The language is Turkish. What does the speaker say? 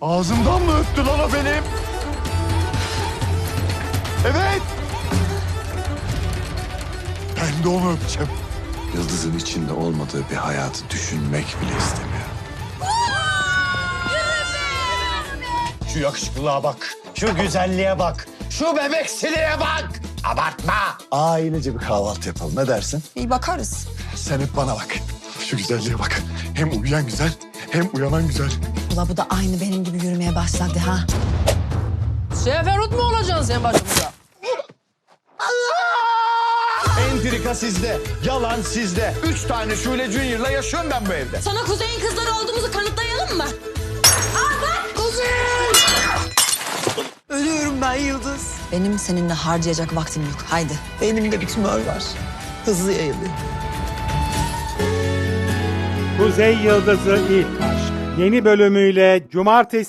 Ağzımdan mı öptü lan o benim? Evet. Ben de onu öpeceğim. Yıldız'ın içinde olmadığı bir hayatı düşünmek bile istemiyorum. Şu yakışıklılığa bak. Şu güzelliğe bak. Şu bebeksiliğe bak. Abartma. Ailece bir kahvaltı yapalım. Ne dersin? İyi bakarız. Sen hep bana bak. Şu güzelliğe bak. Hem uyuyan güzel hem uyanan güzel. Ula bu da aynı benim gibi yürümeye başladı ha. Seferut mu olacaksın sen başımıza? Entrika sizde. Yalan sizde. Üç tane Şule Junior'la yaşıyorum ben bu evde. Sana kuzeyin kızları olduğumuzu kanıtlayalım mı? Ölüyorum ben Yıldız. Benim seninle harcayacak vaktim yok. Haydi. Beynimde bir tümör var. Hızlı yayılıyor. Kuzey Yıldızı İlk. Yeni bölümüyle cumartesi